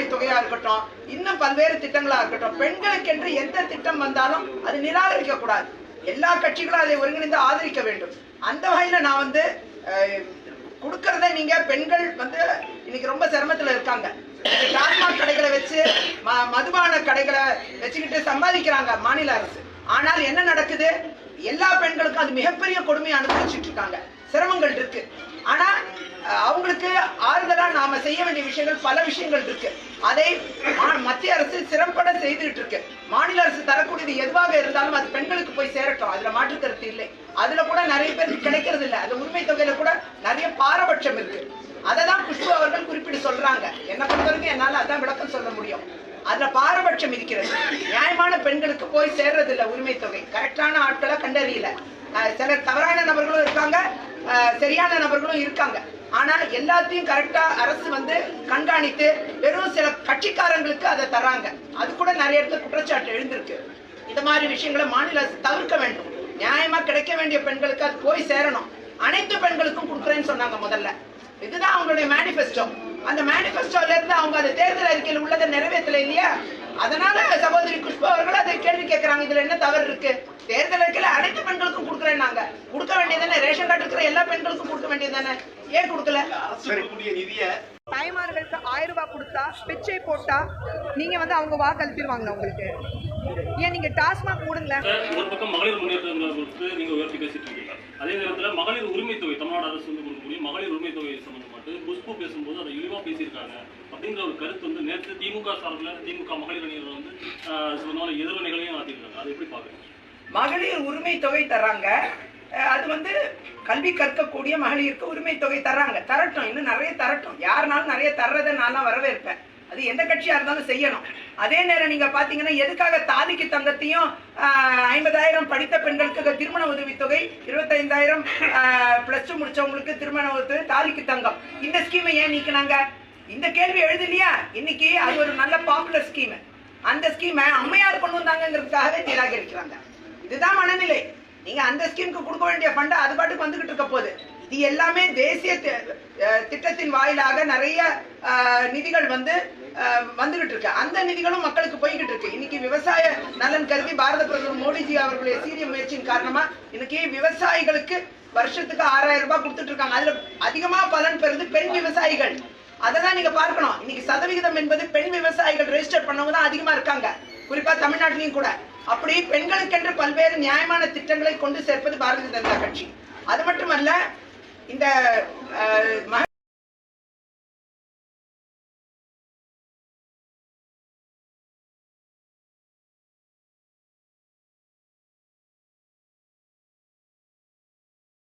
உரிமை தொகையா இருக்கட்டும் இன்னும் பல்வேறு திட்டங்களா இருக்கட்டும் பெண்களுக்கு என்று எந்த திட்டம் வந்தாலும் அது நிராகரிக்க கூடாது எல்லா கட்சிகளும் அதை ஒருங்கிணைந்து ஆதரிக்க வேண்டும். அந்த வகையில நான் வந்து கொடுக்கறத நீங்க பெண்கள் வந்து இன்னைக்கு ரொம்ப சிரமத்துல இருக்காங்க. டாஸ்மாக் கடைகளை வச்சு ம- மதுபான கடைகளை வச்சுக்கிட்டு சம்பாதிக்கிறாங்க மாநில அரசு. ஆனால் என்ன நடக்குது? எல்லா பெண்களுக்கும் அது மிகப்பெரிய கொடுமையை அனுபவிச்சுட்டு இருக்காங்க. சிரமங்கள் இருக்கு. ஆனா அவங்களுக்கு ஆறுதலா நாம செய்ய வேண்டிய விஷயங்கள் பல விஷயங்கள் இருக்கு. அதை மா- மத்திய அரசு சிறப்பட செய்துட்டு இருக்கு. மாநில அரசு தரக்கூடியது எதுவாக இருந்தாலும் அது பெண்களுக்கு போய் சேரட்டும். அதுல மாற்று கருத்து இல்லை. அதுல கூட நிறைய பேருக்கு கிடைக்கிறது இல்லை. அந்த உரிமை தொகையில கூட நிறைய பாரபட்சம் இருக்கு. அதை தான் குஷ்பு அவர்கள் குறிப்பிட்டு சொல்றாங்க. என்ன பொறுத்தவரைக்கும் என்னால அதான் விளக்கம் சொல்ல முடியும். அதுல பாரபட்சம் இருக்கிறது. நியாயமான பெண்களுக்கு போய் சேர்றது இல்லை உரிமை தொகை. கரெக்டான ஆட்களை கண்டறியல. சில சிலர் தவறான நபர்களும் இருக்காங்க. சரியான நபர்களும் இருக்காங்க. ஆனால் எல்லாத்தையும் கரெக்டா அரசு வந்து கண்காணித்து வெறும் சில கட்சிக்காரங்களுக்கு அதை தராங்க. அது கூட நிறைய இடத்துல குற்றச்சாட்டு எழுந்திருக்கு. இந்த மாதிரி விஷயங்களை மாநில அரசு தவிர்க்க வேண்டும். நியாயமா கிடைக்க வேண்டிய பெண்களுக்கு அது போய் சேரணும். அனைத்து பெண்களுக்கும் கொடுக்குறேன்னு சொன்னாங்க முதல்ல. இதுதான் அவங்களுடைய மேனிஃபெஸ்டோ அந்த மேனிஃபெஸ்டோல இருந்து அவங்க அந்த தேர்தல் அறிக்கையில் உள்ளதை நிறைவேற்றல இல்லையா? அதனால சகோதரி குஷ்பா அவர்கள் அதை கேள்வி கேட்கிறாங்க. இதுல என்ன தவறு இருக்கு? தேர்தல் அறிக்கையில அனைத்து பெண்களுக்கும் கொடுக்குறேன் நாங்க. கொடுக்க வேண்டியதானே ரேஷன் கார்டு இருக்கிற எல்லா பெண்களுக்கும் கொடுக்க வேண்டியதானே ஏன் கொடுக்கல? தாய்மார்களுக்கு ஆயிரம் ரூபாய் கொடுத்தா பிச்சை போட்டா நீங்க வந்து அவங்க வாக்கு அளிப்பிடுவாங்களா உங்களுக்கு. ஏன் நீங்க டாஸ்மாக் மூடுங்களேன் ஒரு பக்கம் மகளிர் முன்னேற்றம் குறித்து நீங்க உயர்த்தி பேசிட்டு இருக்கீங்க. அதே நேரத்துல மகளிர் உரிமை தொகை தமிழ்நாடு அரசு வந்து கொடுக்கக்கூடிய மகளிர் உரிமை தொகை சம்பந்தப்பட்டு குஷ்பு பேசும்போது அதை இழிவா பேசியிருக்காங்க. அப்படிங்கிற ஒரு கருத்து வந்து நேற்று திமுக சார்பில் திமுக மகளிர் அணியினர் வந்து நாள் எதிர்வினைகளையும் ஆத்திருக்காங்க அதை எப்படி பாக்குறீங்க மகளிர் உரிமை தொகை தராங்க அது வந்து கல்வி கற்கக்கூடிய மகளிருக்கு உரிமை தொகை தராங்க தரட்டும் இன்னும் நிறைய தரட்டும். யாருனாலும் நிறைய தர்றதை நான் வரவேற்பேன். அது எந்த கட்சியா இருந்தாலும் செய்யணும். அதே நேரம் நீங்க பாத்தீங்கன்னா எதுக்காக தாலிக்கு தங்கத்தையும் ஐம்பதாயிரம் படித்த பெண்களுக்கு திருமண உதவித்தொகை இருபத்தைந்தாயிரம் பிளஸ் டூ முடிச்சவங்களுக்கு திருமண உதவி தாலிக்கு தங்கம். இந்த ஸ்கீமை ஏன் நீக்கினாங்க? இந்த கேள்வி எழுதலையா இன்னைக்கு அது ஒரு நல்ல பாப்புலர் ஸ்கீம் அந்த ஸ்கீமை அம்மையார் கொண்டு வந்தாங்கிறதுக்காகவே நிராகரிக்கிறாங்க. இதுதான் மனநிலை. நீங்க அந்த ஸ்கீமுக்கு கொடுக்க வேண்டிய ஃபண்ட் அது பாட்டுக்கு வந்துகிட்டு இருக்க போகுது. இது எல்லாமே தேசிய திட்டத்தின் வாயிலாக நிறைய நிதிகள் வந்து வந்துகிட்டு இருக்கு. அந்த நிதிகளும் மக்களுக்கு போய்கிட்டு இருக்கு. இன்னைக்கு விவசாய நலன் கருதி பாரத பிரதமர் மோடிஜி அவர்களுடைய சீரிய முயற்சியின் காரணமா இன்னைக்கு விவசாயிகளுக்கு வருஷத்துக்கு ஆறாயிரம் ரூபாய் கொடுத்துட்டு இருக்காங்க. அதுல அதிகமா பலன் பெறுது பெண் விவசாயிகள். அதெல்லாம் நீங்க பார்க்கணும். இன்னைக்கு சதவிகிதம் என்பது பெண் விவசாயிகள் ரெஜிஸ்டர் பண்ணவங்க தான் அதிகமா இருக்காங்க. குறிப்பா தமிழ்நாட்டிலையும் கூட. அப்படி பெண்களுக்கென்று பல்வேறு நியாயமான திட்டங்களை கொண்டு சேர்ப்பது பாரதிய ஜனதா கட்சி. அது மட்டுமல்ல இந்த